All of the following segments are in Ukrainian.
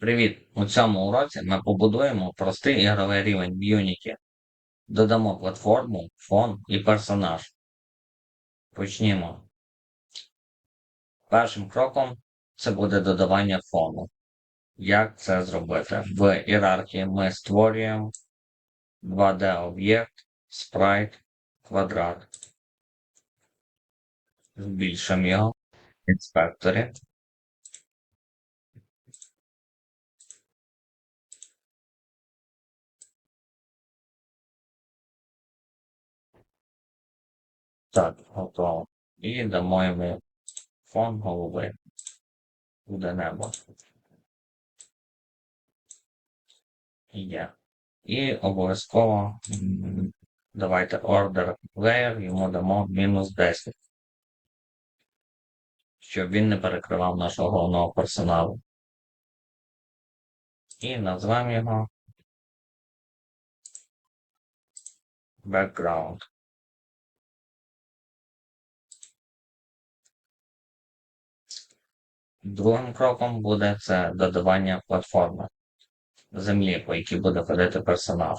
Привіт! У цьому уроці ми побудуємо простий ігровий рівень в Unity. Додамо платформу, фон і персонаж. Почнімо. Першим кроком це буде додавання фону. Як це зробити? В ієрархії ми створюємо 2D-об'єкт, спрайт, квадрат. Збільшимо його в інспекторі. Так, готово. І дамо йому фон голови. Буде небо. Є. І обов'язково давайте order layer, йому дамо мінус 10. Щоб він не перекривав нашого головного персоналу. І назвемо його background. Другим кроком буде це додавання платформи землі, по якій буде ходити персонаж.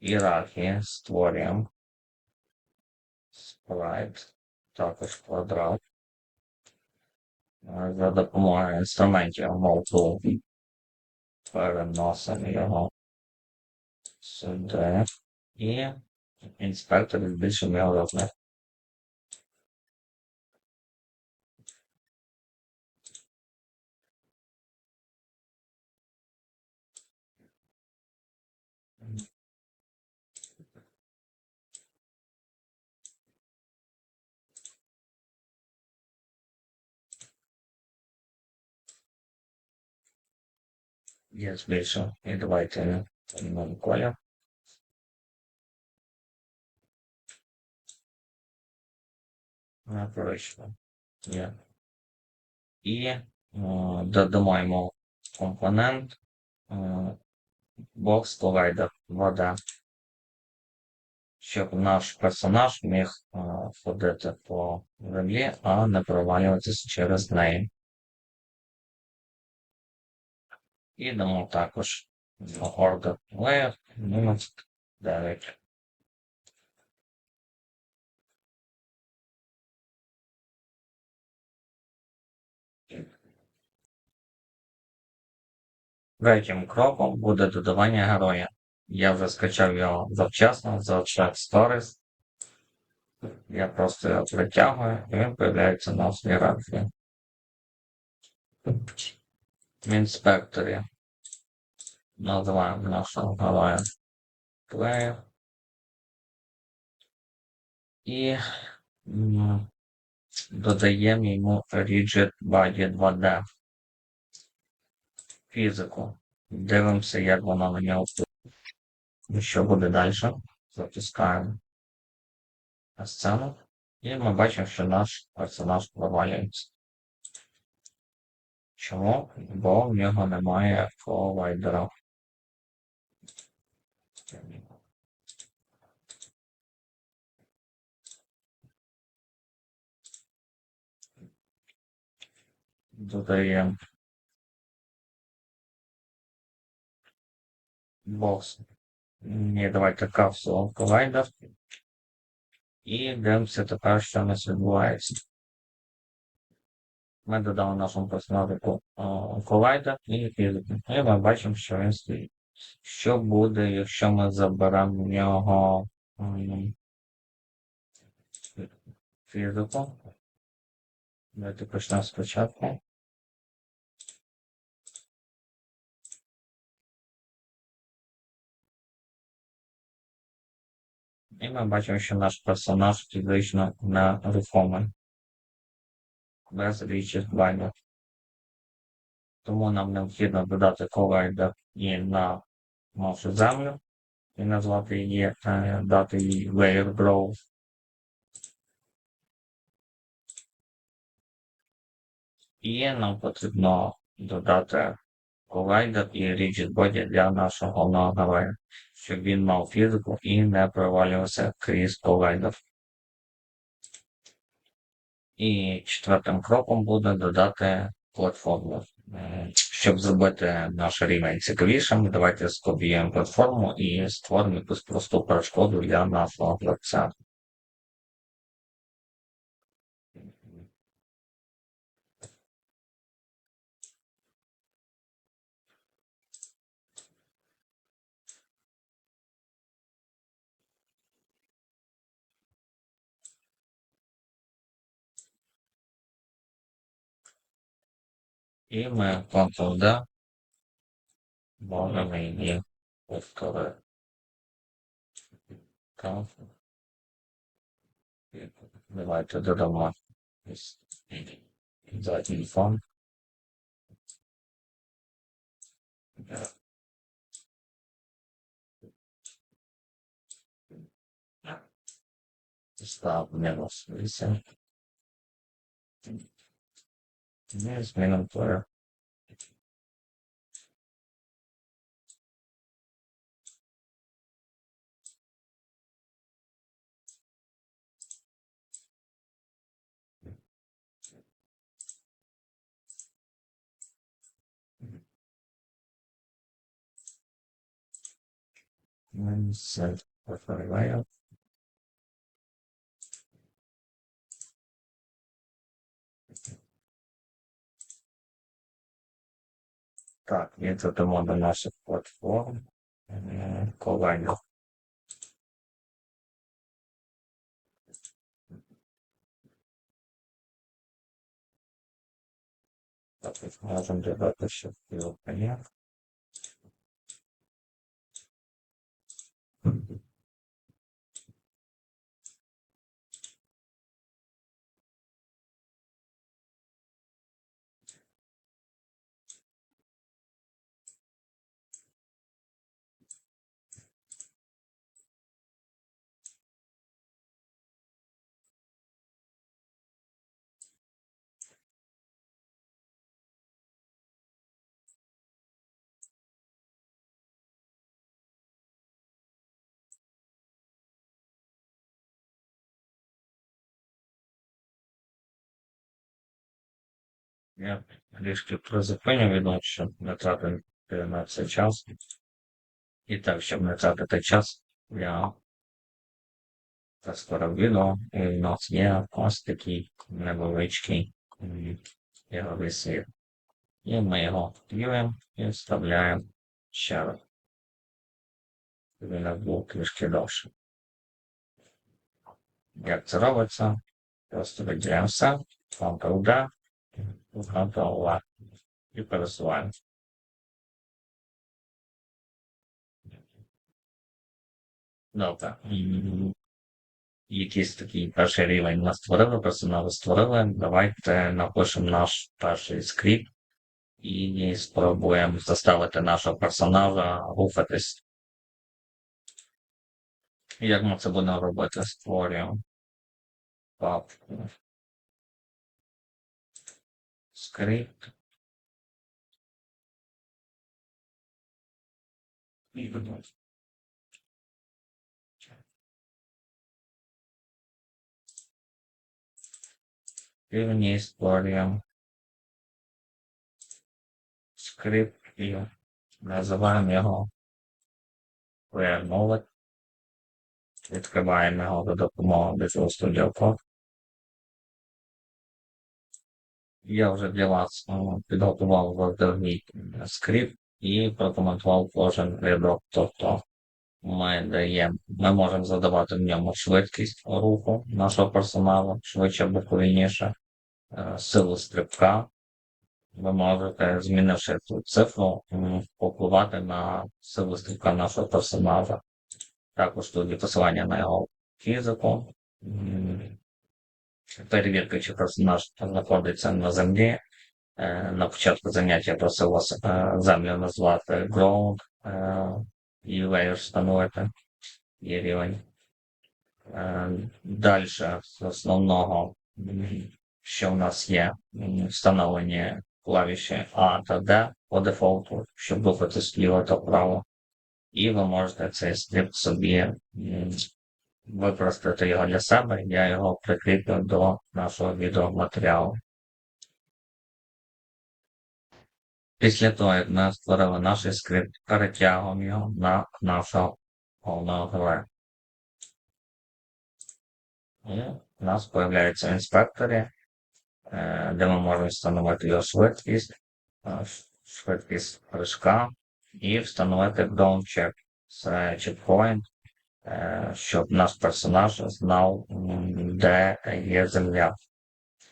Ієрархії створюємо спрайт, також квадрат. За допомогою інструментів Mold переносимо його сюди і інспектор збільшимо його розмір. Я збільшив. І давайте поміняємо колір. На І е, додамо компонент е, box provider вода. Щоб наш персонаж міг е, ходити по землі, а не провалюватися через неї. І дамо також order layer мінус 9. Третім кроком буде додавання героя. Я вже скачав його завчасно за Chat Stories. Я просто його притягую і він появляється на ієрархії. В інспекторі називаємо нашого героя Player. І додаємо йому Rigid Body 2D фізику. Дивимося, як вона на нього впливає. Що буде далі? Запускаємо сцену. І ми бачимо, що наш персонаж провалюється. Чому? Бо в нього немає колайдера. Додаємо бокс. Ні, давайте капсулу колайдер. І дивимося тепер, що у нас відбувається. Ми додали нашому персонажу колайдер і фізику. І ми бачимо, що він стоїть. Що буде, якщо ми заберемо в нього фізику? Давайте почнемо спочатку. І ми бачимо, що наш персонаж фізично нерухомий. Без відчислення. Тому нам необхідно додати колайдер і на нашу землю і назвати її, е, дати їй layer grow. І нам потрібно додати колайдер і rigid body для нашого головного щоб він мав фізику і не провалювався крізь колайдер. І четвертим кроком буде додати платформу. Е, Щоб зробити наш рівень цікавішим, давайте скопіюємо платформу і створимо якусь просту перешкоду для нашого гравця. И моя контуда более-менее устроена. Comfort. Давайте додамо за телефон. Ставлю минус 8. And man, I'm sorry. And set preferred layout. Так, ми додамо до наших платформ колонію. Так, можемо додати ще філопення. Я трішки призупиню відомо, щоб не тратити на це час. І так, щоб не тратити час, я створив відео, і в нас є ось такий невеличкий ігровий світ. І ми його втілюємо і вставляємо ще раз. Він нас був трішки довше. Як це робиться? Просто виділяємо все, Ctrl-D, Ctrl-V і пересуваємо. Добре. М, Якийсь такий перший рівень ми створили, персонали створили. Давайте напишемо наш перший скрипт і спробуємо заставити нашого персонажа рухатись. Як ми це будемо робити? Створюємо папку. Скрипт. І будемо. І в ній створюємо скрипт і називаємо його Mode. Відкриваємо його за допомогою Visual Studio Code. Я вже для вас е, підготував веб скрипт і прокоментував кожен рядок. Тобто ми даємо, ми можемо задавати в ньому швидкість руху нашого персоналу, швидше або повільніше, е, силу стрибка. Ви можете, змінивши цю цифру, впливати на силу стрибка нашого персонажа. Також тут є посилання на його фізику. М, Перевірка, чи персонаж знаходиться на землі. Е, На початку заняття просив вас е, землю назвати ground е, і layer встановити і рівень. Далі з основного, що в нас є, встановлені клавіші А та Д по дефолту, щоб рухатись вліво та вправо. І ви можете цей скрипт собі використати його для себе. Я його прикріплю до нашого відеоматеріалу. Після того, як ми створили наш скрипт, перетягуємо його на нашого головного героя. І у нас з'являється в інспекторі, е, де ми можемо встановити його швидкість, е, швидкість прыжка і встановити ground check. Це чекпоінт, щоб наш персонаж знав, де є земля.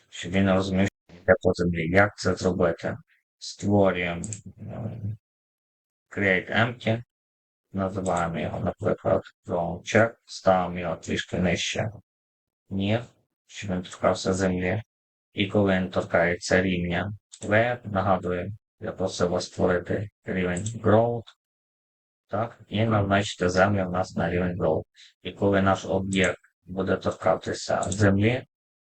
Щоб він розумів, що йде по землі. Як це зробити? Створюємо е, create empty, називаємо його, наприклад, ground check, ставимо його трішки нижче ніг, щоб він торкався землі. І коли він торкається рівня V, нагадую, я просив вас створити рівень growth, так, і назначити землю у нас на рівень growth. І коли наш об'єкт буде торкатися землі,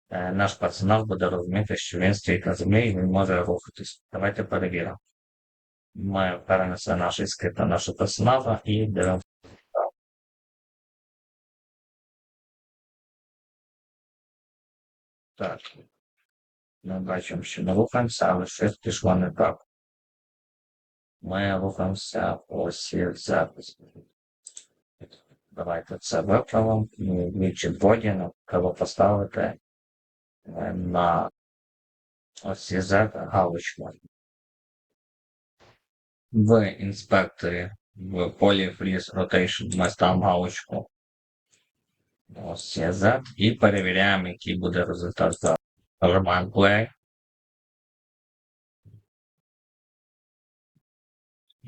е, наш персонаж буде розуміти, що він стоїть на землі і він може рухатись. Давайте перевіримо. Ми перенесли наш скрипт на нашого персонажа і дивимося. Так. Ми бачимо, що ми рухаємося, але щось пішло не так. Ми рухаємося по осі запису. Давайте це виправимо. Двічі дводі треба поставити е, на осі Z галочку. В інспекторі в полі Freeze Rotation ми ставимо галочку осі Z і перевіряємо, який буде результат за Нажимаємо play.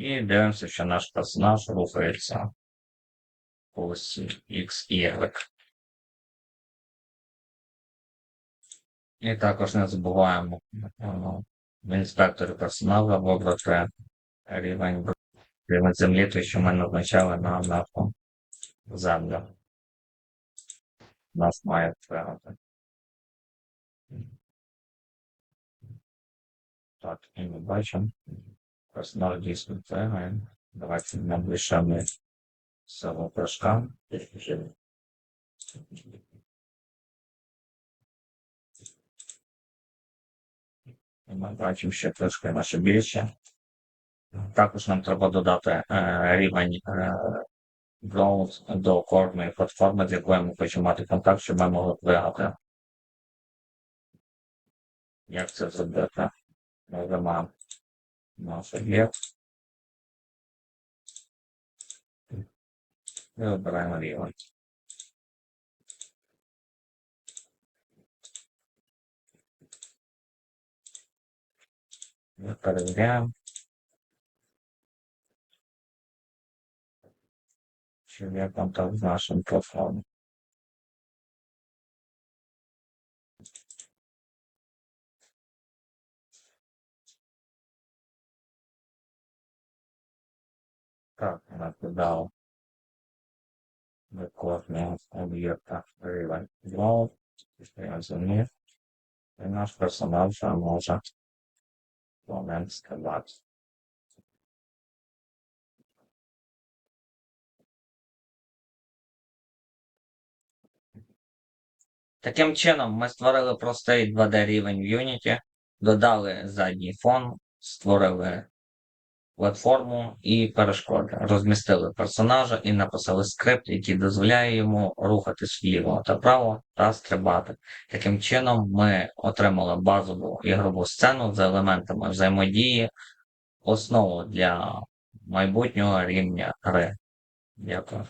І дивимося, що наш персонаж рухається по осі X, Y. І також не забуваємо ну, в інспекторі персонажа вибрати рівень, рівень землі, той, що ми назначали на нашу землю. Нас має пригати. Так, і ми бачимо. Персонаж дійсно пригає. Давайте наближаємо самого прыжка. І Ми бачимо, що трошки наше більше. Також нам треба додати е, рівень е, Ground до кожної платформи, з якою ми хочемо мати контакт, щоб ми могли пригати. Як це зробити? Нажимаємо наш об'єкт. І обираємо рівень. Ми перевіряємо. Чи є контакт з нашим платформом. Так, вона додала до кожного об'єкта рівень Ground. Стоять землі. І наш персонаж може момент сказати. Таким чином, ми створили простий 2D рівень в Unity, додали задній фон, створили платформу і перешкоди, розмістили персонажа і написали скрипт, який дозволяє йому рухатись вліво та право та стрибати. Таким чином, ми отримали базову ігрову сцену з елементами взаємодії, основу для майбутнього рівня гри. Дякую.